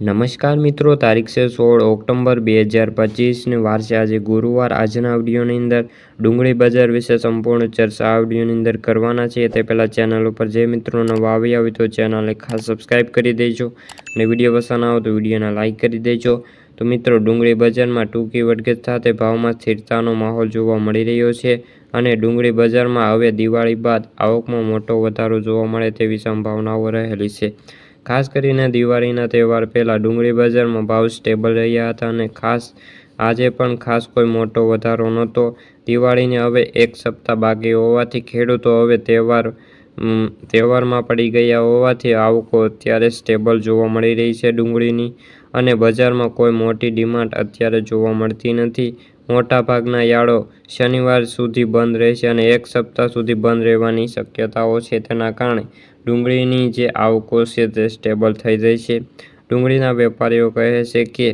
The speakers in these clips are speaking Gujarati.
નમસ્કાર મિત્રો, તારીખ છે સોળ ઓક્ટોબર બે હજાર પચીસને વાર છે. આજે ગુરુવાર. આજના આવડીઓની અંદર ડુંગળી બજાર વિશે સંપૂર્ણ ચર્ચા આવડીઓની અંદર કરવાના છે. તે પહેલાં ચેનલ ઉપર જે મિત્રો નવા આવી હોય તો ચેનલને ખાસ સબસ્ક્રાઈબ કરી દેજો અને વીડિયો પસંદ આવે તો વિડીયોને લાઇક કરી દેજો. તો મિત્રો, ડુંગળી બજારમાં ટૂંકી વડગત સાથે ભાવમાં સ્થિરતાનો માહોલ જોવા મળી રહ્યો છે અને ડુંગળી બજારમાં હવે દિવાળી બાદ આવકમાં મોટો વધારો જોવા મળે તેવી સંભાવનાઓ રહેલી છે. ખાસ કરીને દિવાળીના તહેવાર પહેલાં ડુંગળી બજારમાં ભાવ સ્ટેબલ રહ્યા હતા અને ખાસ, આજે પણ ખાસ કોઈ મોટો વધારો નહોતો. દિવાળીને હવે એક સપ્તાહ બાકી હોવાથી ખેડૂતો હવે તહેવાર તહેવારમાં પડી ગયા હોવાથી આવકો અત્યારે સ્ટેબલ જોવા મળી રહી છે ડુંગળીની અને બજારમાં કોઈ મોટી ડિમાન્ડ અત્યારે જોવા મળતી નથી. મોટાભાગના યાળો શનિવાર સુધી બંધ રહેશે અને એક સપ્તાહ સુધી બંધ રહેવાની શક્યતાઓ છે. તેના કારણે ડુંગળીની જે આવકો છે તે સ્ટેબલ થઈ જાય છે. ડુંગળીના વેપારીઓ કહે છે કે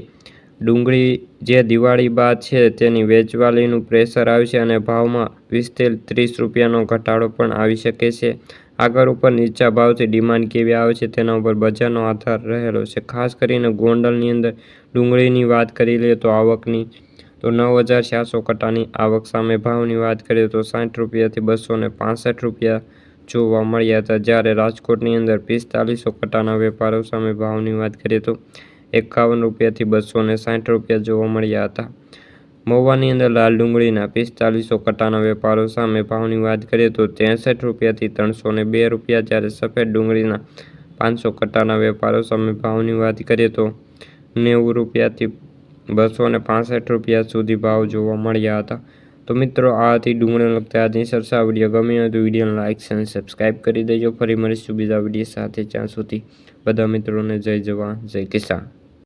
ડુંગળી જે દિવાળી બાદ છે તેની વેચવાલીનું પ્રેશર આવશે અને ભાવમાં વીસથી ત્રીસ રૂપિયાનો ઘટાડો પણ આવી શકે છે. આગળ ઉપર નીચા ભાવથી ડિમાન્ડ કેવી આવે છે તેના ઉપર બજારનો આધાર રહેલો છે. ખાસ કરીને ગોંડલની અંદર ડુંગળીની વાત કરી લઈએ તો આવકની તો નવ હજાર ચારસો કટ્ટાની આવક સામે ભાવની વાત કરીએ તો સાઠ રૂપિયાથી બસો ને રૂપિયા જોવા મળ્યા હતા. જ્યારે રાજકોટની અંદર પિસ્તાલીસો કટ્ટાના વેપારો સામે ભાવની વાત કરીએ તો એકાવન રૂપિયાથી બસો ને સાઠ રૂપિયા જોવા મળ્યા હતા. મહુવાની અંદર લાલ ડુંગળીના પિસ્તાલીસો કટ્ટાના વેપારો સામે ભાવની વાત કરીએ તો ત્રેસઠ રૂપિયાથી ત્રણસો ને બે રૂપિયા. જ્યારે સફેદ ડુંગળીના પાંચસો કટ્ટાના વેપારો સામે ભાવની વાત કરીએ તો નેવું રૂપિયાથી બસો ને પાસઠ રૂપિયા સુધી ભાવ જોવા મળ્યા હતા. તો મિત્રો આ હતી લગતા આજની સરસા વીડિયો ગમી હોય તો વિડીયોને લાઇક્સ અને સબસ્ક્રાઈબ કરી દેજો. ફરી મળીશું બીજા વીડિયો સાથે, ત્યાં સુધી બધા મિત્રોને જય જવાન, જય કિસાન.